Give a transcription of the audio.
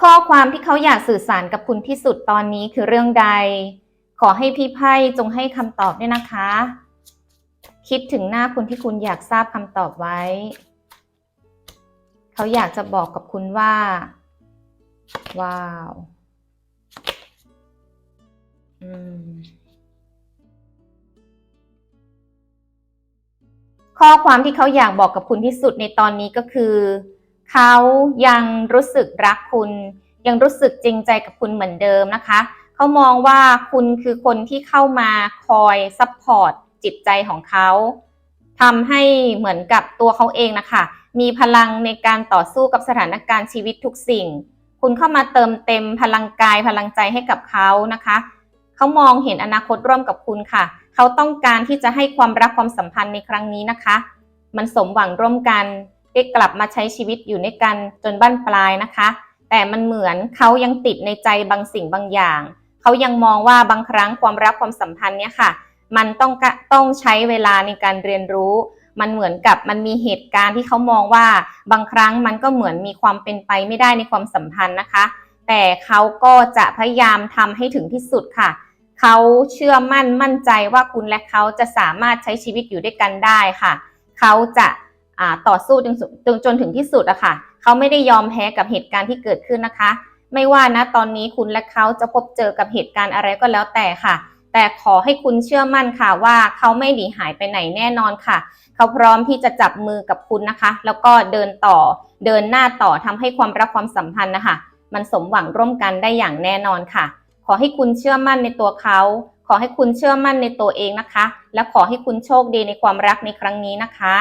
ข้อความที่เขาอยากสื่อสารกับคุณที่สุดตอนนี้คือเรื่องใด ขอให้พี่ไพ่จงให้คำตอบด้วยนะคะ คิดถึงหน้าคุณที่คุณอยากทราบคำตอบไว้ เขาอยากจะบอกกับคุณว่า ว้าวข้อความที่เขาอยากบอกกับคุณที่สุดในตอนนี้ก็คือ เขายังรู้สึกรักคุณ ยังรู้สึกจริงใจกับคุณเหมือนเดิมนะคะ เขามองว่าคุณคือคนที่เข้ามาคอยซัพพอร์ตจิตใจของเขาทำให้เหมือนกับตัวเขาเองนะคะ มีพลังในการต่อสู้กับสถานการณ์ชีวิตทุกสิ่ง คุณเข้ามาเติมเต็มพลังกายพลังใจให้กับเขานะคะ เขามองเห็นอนาคตร่วมกับคุณค่ะ เขาต้องการที่จะให้ความรักความสัมพันธ์ในครั้งนี้นะคะ มันสมหวังร่วมกัน ได้กลับมาใช้ชีวิตอยู่ในกันจนบั้นปลายนะคะ แต่มันเหมือนเขายังติดในใจบางสิ่งบางอย่าง เขายังมองว่าบางครั้งความรักความสัมพันธ์เนี่ยค่ะ มันต้องต้องใช้เวลาในการเรียนรู้ มันเหมือนกับมันมีเหตุการณ์ที่เขามองว่าบางครั้งมันก็เหมือนมีความเป็นไปไม่ได้ในความสัมพันธ์นะคะ แต่เขาก็จะพยายามทำให้ถึงที่สุดค่ะเขาเชื่อมั่นมั่นใจว่าคุณและเขาจะสามารถใช้ชีวิตอยู่ด้วยกันได้ค่ะ เขาจะ ต่อสู้จนจนจนถึงที่สุดอะค่ะเขาไม่ได้ยอมแพ้กับเหตุการณ์ที่เกิดขึ้นนะคะ ไม่ว่านะตอนนี้คุณและเขาจะพบเจอกับเหตุการณ์อะไรก็แล้วแต่ค่ะ แต่ขอให้คุณเชื่อมั่นค่ะว่าเขาไม่หนีหายไปไหนแน่นอนค่ะ เขาพร้อมที่จะจับมือกับคุณนะคะ แล้วก็เดินต่อเดินหน้าต่อทำให้ความรักความสัมพันธ์นะคะมันสมหวังร่วมกันได้อย่างแน่นอนค่ะ ขอให้คุณเชื่อมั่นในตัวเขาขอให้คุณเชื่อมั่นในตัวเองนะคะ และขอให้คุณโชคดีในความรักในครั้งนี้นะคะ